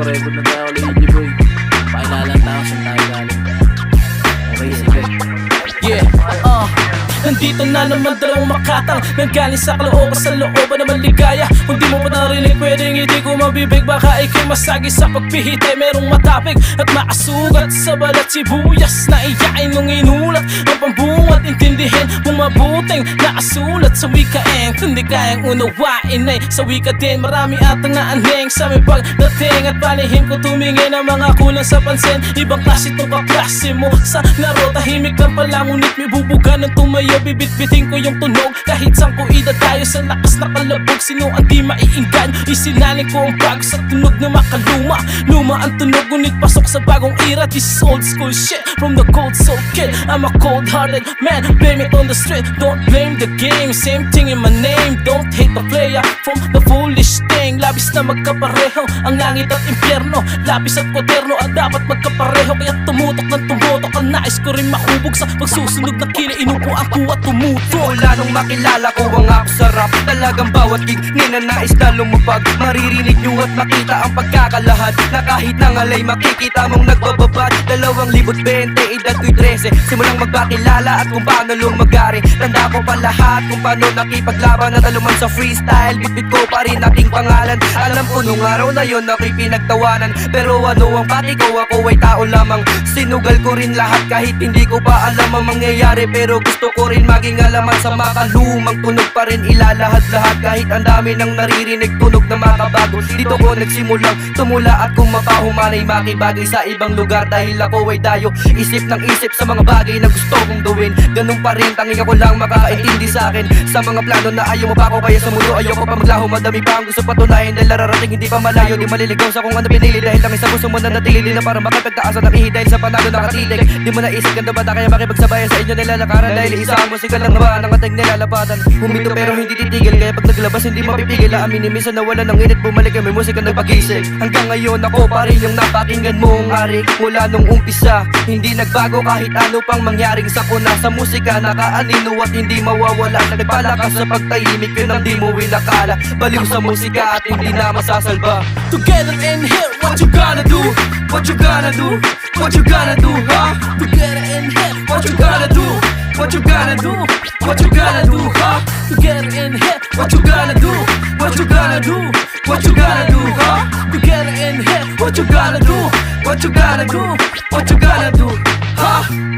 പറയുന്നത് Nandito na naman dalawang makatang Nanggaling sa kalooban sa looban naman ligaya. Kung di mo pa narinig pwedeng hindi ko mabibig. Baka ikay masagi sa pagpihitay Merong matapig. At maasugat Sa balat sibuyas na iyain nung inulat. Ang pambungat intindihin Kung mabuting nakasulat sa wikaeng. Kundi kayang unawain ay sa wika din Marami atang naanheng sa may pagdating At palihim ko tumingin ang mga kulang sa pansin. Ibang klase to kaklase mo Sa laro tahimik lang pala Ngunit may bubuga ng tumayo Bibit-biting ko yung tunog. Kahit saan ko idadayo sa lakas na kalabog Sino ang di maiinggan? Isinaling ko ang bago sa tunog na makaluma. Luma ang tunog Ngunit pasok sa bagong era. This is old school shit From the cold soul kid. I'm a cold hearted man Blame it on the street. Don't blame the game Same thing in my name. Don't hate the player From the foolish thing. Labis na magkapareho Ang langit at impyerno. Lapis at kwaderno Ang dapat magkapareho. Kaya tumutok ng tumutok rin mahubog Sa pagsusunog na kila Inupuan ko at tumutok Mula nung makilala ko ang ako sarap Talagang bawat gig ninanais na lumupag Maririnig nyo at makita ang pagkakalahad. Na kahit nangalay makikita mong nagbababad Dalawang libot 20, edad ko'y 13 Simulang magpakilala at kung paano lumagari. Tanda ko pa lahat kung paano nakipaglaban At aluman sa freestyle. Bitbit ko pa rin aking pangalan. Alam ko nung araw na yon ako'y pinagtawanan Pero ano ang pati ko ako ay tao lamang. Sinugal ko rin lahat kahit hindi ko pa alam ang mangyayari. Pero gusto ko rin maging alaman sa makalumang tunog pa rin ilalahad-lahat Kahit ang dami ng naririnig tunog na makabago Dito ko nagsimulang tumula at kung mapahumanay makibagay sa ibang lugar. Dahil ako ay dayo isip ng isip sa mga bagay na gusto kong gawin. Ganun pa rin tanging ako lang makaintindi sa akin. Sa mga plano na ayaw mo pa ako kaya sa mundo ayoko pa maglaho. Madami pa ang gusto patunayan dahil nararating hindi pa malayo. Di maliligaw sa kung ano pinili dahil lang isa puso mo na natilili na para makapagtaasan ng ihid Dahil sa panalo nakatitig. Di mo naisip ganda bata kaya makipagsabayan sa inyo? Nilalakaran Dahil isa ang musika lang naman ang ating nilalapatan Humito pero hindi titigil kaya pag naglabas hindi mapipigil Aaminin minsan na wala ng init bumalik kami musika nagpagising. Hanggang ngayon ako pa rin yung napakinggan mong ari. Mula nung umpisa Hindi nagbago kahit ano pang mangyaring sakuna Sa musika nakaanino at hindi mawawala. Nagpalakas sa pagtahimik yun ang di mo inakala. Baliw sa musika at hindi na masasalba. Together in here, what you gonna do? What you gonna do? What you gonna do, huh? What you gonna do? What you gonna do, huh? To get in here, What you gonna do? What you gonna do? What you gonna do, huh? together in here. What you gonna do? What you gonna do? What you gonna do, huh?